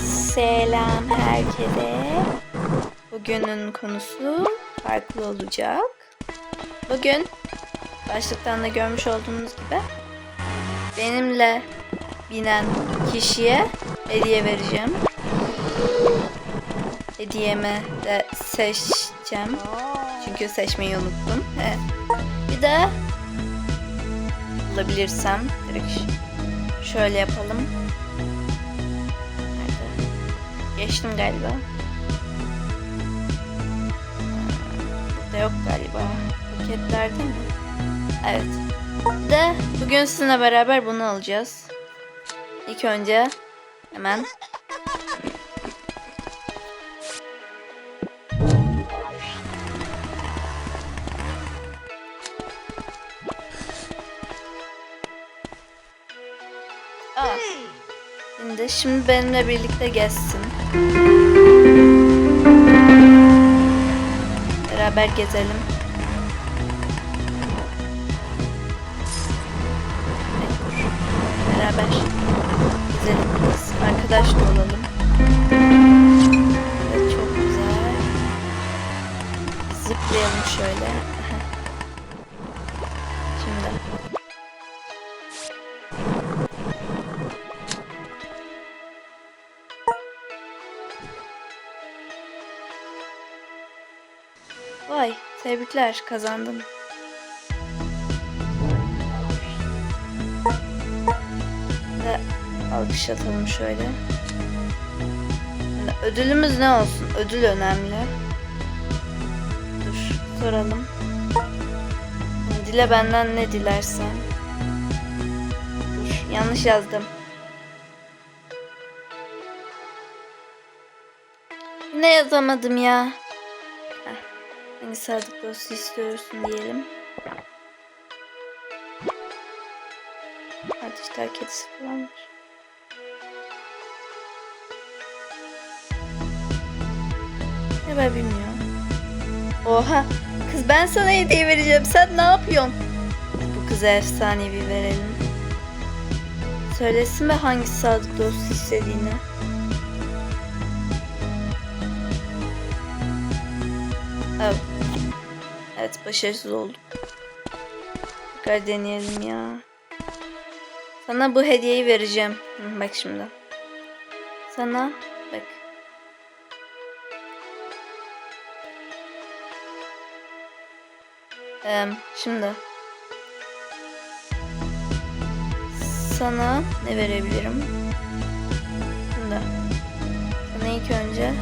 Selam herkese. Bugünün konusu farklı olacak. Bugün başlıktan da görmüş olduğunuz gibi benimle binen kişiye hediye vereceğim. Hediyemi de seçeceğim. Çünkü seçmeyi unuttum. Bir de bulabilirsem direkt şöyle yapalım. Geçtim galiba. Burada yok galiba. Paketlerde mi? Evet. De bugün sizinle beraber bunu alacağız. İlk önce hemen Aa. Şimdi, şimdi benimle birlikte gezsin. Beraber gezelim. Beraber gezelim biz. Arkadaş da olalım. Evet çok güzel. Zıplayalım şöyle. Vay, tebrikler, kazandın. Ve alkış atalım şöyle. Ödülümüz ne olsun? Ödül önemli. Dur, soralım. Dile benden ne dilersen. Dur, yanlış yazdım. Ne yazamadım ya? Hangi sadık dostu istiyorsun diyelim. Hadi işte kedisi falan var. Ne ben bilmiyorum. Oha kız ben sana hediye vereceğim sen ne yapıyorsun? Bu kıza efsanevi verelim. Söylesin mi hangi sadık dostu istediğini? Evet. Evet başarısız oldum. Tekrar deneyelim ya. Sana bu hediyeyi vereceğim. Bak şimdi. Sana bak. Ee, şimdi. Sana ne verebilirim? Şimdi. Sana ilk önce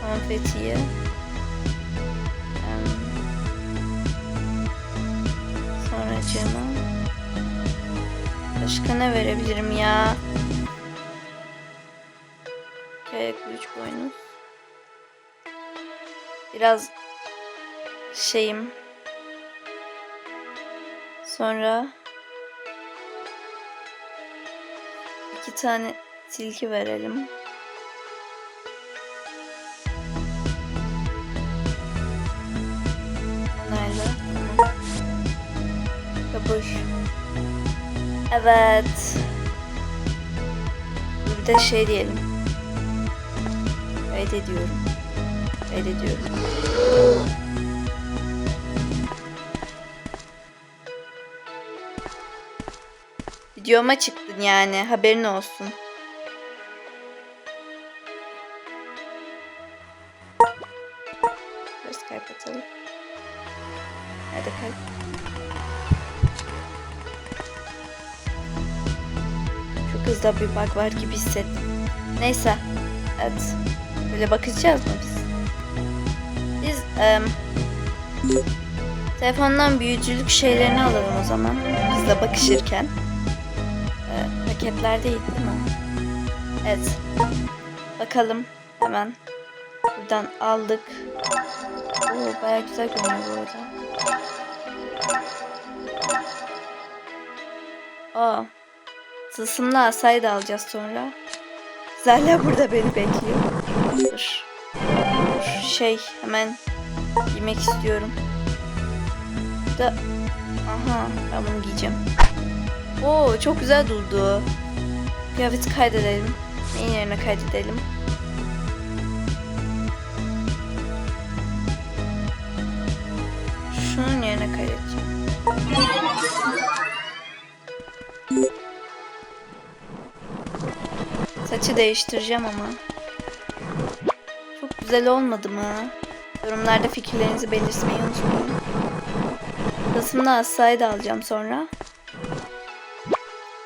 konfetiyi Cama. Başka ne verebilirim ya? Kayaklı üç boynuz. Biraz şeyim. Sonra iki tane tilki verelim. Kabuş. Evet. Bir de şey diyelim. Kaydediyorum. Kaydediyorum. Videoma çıktın yani. Haberin olsun. Biraz kalp atalım. Nerede hızlı bir bug var gibi hissettim. Neyse. Evet. Böyle bakacağız mı biz? Biz em, telefondan büyücülük şeylerini alalım o zaman. Kızla bakışırken. E, paketler değil mi? Evet. Bakalım hemen. Buradan aldık. Oo baya güzel görünüyor bu arada. Aa. Tılsımlı asayı da alacağız sonra. Zerla burada beni bekliyor. Dur. Dur. Şey hemen giymek istiyorum. Da aha ben bunu giyeceğim. Oo çok güzel durdu. Kıyafeti kaydedelim. Neyin yerine kaydedelim? Şunun yerine kaydedeceğim. Saçı değiştireceğim ama. Çok güzel olmadı mı? Yorumlarda fikirlerinizi belirtmeyi unutmayın. Kasım'da Asay'ı da alacağım sonra.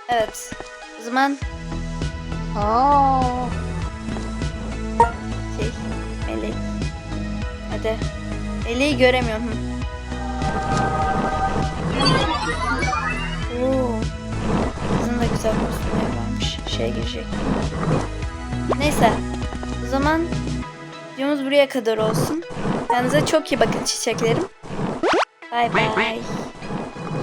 Evet. O zaman Aa. şey Melek. Hadi. Meleği göremiyorum. Oo. Kızın da güzel kostümleri varmış. Şey girecek. Neyse. O zaman videomuz buraya kadar olsun. Kendinize çok iyi bakın çiçeklerim. Bay bay.